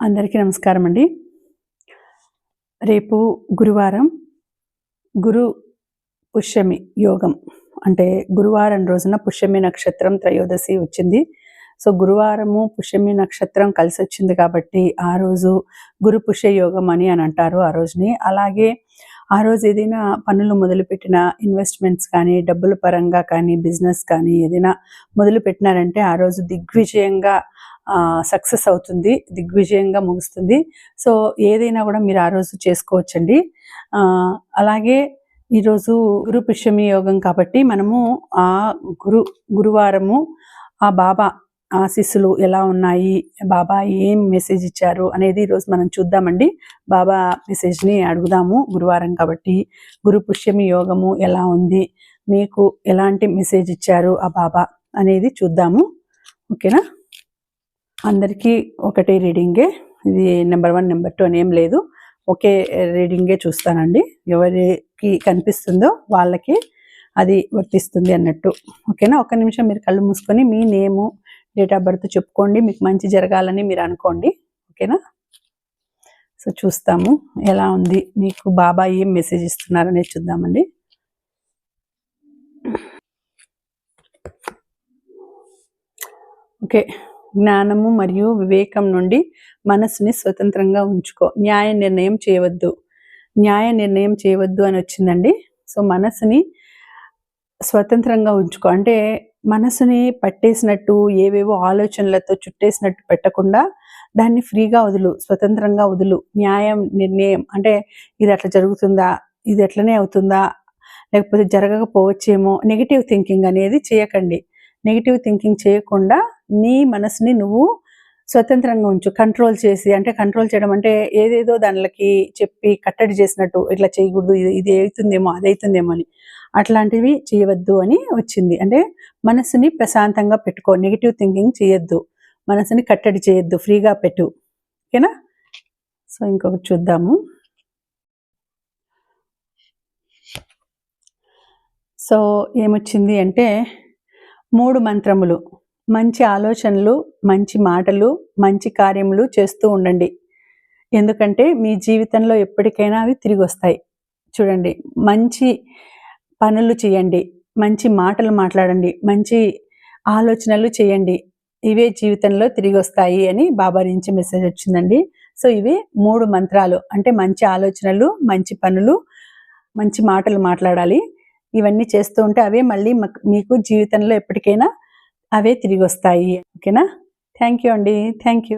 అందరికీ నమస్కారం అండి రేపు గురువారం గురు పుష్యమి యోగం అంటే గురువారం రోజున పుష్యమి నక్షత్రం త్రయోదశి వచ్చింది. సో గురువారము పుష్యమి నక్షత్రం కలిసి వచ్చింది కాబట్టి ఆ రోజు గురు పుష్య యోగం అని అని అంటారు ఆ రోజుని. అలాగే ఆ రోజు ఏదైనా పనులు మొదలుపెట్టిన ఇన్వెస్ట్మెంట్స్ కానీ డబ్బుల పరంగా కానీ బిజినెస్ కానీ ఏదైనా మొదలు పెట్టినారంటే ఆ రోజు దిగ్విజయంగా సక్సెస్ అవుతుంది దిగ్విజయంగా ముగుస్తుంది. సో ఏదైనా కూడా మీరు ఆ రోజు చేసుకోవచ్చండి. అలాగే ఈరోజు గురు పుష్యమి యోగం కాబట్టి మనము ఆ గురు గురువారము ఆ బాబా ఆశీస్సులు ఎలా ఉన్నాయి బాబా ఏం మెసేజ్ ఇచ్చారు అనేది ఈరోజు మనం చూద్దామండి. బాబా మెసేజ్ని అడుగుదాము గురువారం కాబట్టి. గురు పుష్యమి యోగము ఎలా ఉంది మీకు ఎలాంటి మెసేజ్ ఇచ్చారు ఆ బాబా అనేది చూద్దాము. ఓకేనా? అందరికీ ఒకటే రీడింగే. ఇది నెంబర్ వన్ నెంబర్ టూ అని ఏం లేదు. ఒకే రీడింగే చూస్తానండి. ఎవరికి కనిపిస్తుందో వాళ్ళకి అది వర్తిస్తుంది అన్నట్టు. ఓకేనా? ఒక నిమిషం మీరు కళ్ళు మూసుకొని మీ నేము డేట్ ఆఫ్ బర్త్ చెప్పుకోండి. మీకు మంచి జరగాలని మీరు అనుకోండి. ఓకేనా? సో చూస్తాము ఎలా ఉంది. మీకు బాబా ఏం మెసేజ్ ఇస్తున్నారనేది చూద్దామండి. ఓకే. జ్ఞానము మరియు వివేకం నుండి మనసుని స్వతంత్రంగా ఉంచుకో. న్యాయ నిర్ణయం చేయవద్దు. న్యాయ నిర్ణయం చేయవద్దు అని వచ్చిందండి. సో మనసుని స్వతంత్రంగా ఉంచుకో. అంటే మనసుని పట్టేసినట్టు ఏవేవో ఆలోచనలతో చుట్టేసినట్టు పెట్టకుండా దాన్ని ఫ్రీగా వదులు స్వతంత్రంగా వదులు. న్యాయం నిర్ణయం అంటే ఇది అట్లా జరుగుతుందా ఇది ఎట్లనే అవుతుందా లేకపోతే జరగకపోవచ్చేమో నెగిటివ్ థింకింగ్ అనేది చేయకండి. నెగిటివ్ థింకింగ్ చేయకుండా నీ మనసుని నువ్వు స్వతంత్రంగా ఉంచు కంట్రోల్ చేసి అంటే కంట్రోల్ చేయడం అంటే ఏదేదో దానికి చెప్పి కట్టడి చేసినట్టు ఇట్లా చేయకూడదు ఇది అవుతుందేమో అది అవుతుందేమో అని. అట్లాంటివి చేయవద్దు అని వచ్చింది. అంటే మనసుని ప్రశాంతంగా పెట్టుకో నెగిటివ్ థింకింగ్ చేయొద్దు. మనసుని కట్టడి చేయొద్దు ఫ్రీగా పెట్టు. ఓకేనా? సో ఇంకొకటి చూద్దాము. సో ఏమొచ్చింది అంటే మూడు మంత్రములు. మంచి ఆలోచనలు మంచి మాటలు మంచి కార్యములు చేస్తూ ఉండండి. ఎందుకంటే మీ జీవితంలో ఎప్పటికైనా అవి తిరిగి వస్తాయి చూడండి మంచి పనులు చేయండి మంచి మాటలు మాట్లాడండి మంచి ఆలోచనలు చేయండి. ఇవే జీవితంలో తిరిగి వస్తాయి అని బాబా నుంచి మెసేజ్ వచ్చిందండి. సో ఇవి మూడు మంత్రాలు. అంటే మంచి ఆలోచనలు మంచి పనులు మంచి మాటలు మాట్లాడాలి. ఇవన్నీ చేస్తూ ఉంటే అవే మళ్ళీ మీకు జీవితంలో ఎప్పటికైనా అవే తిరిగి వస్తాయి ఓకేనా? థ్యాంక్ యూ అండి. Thank you.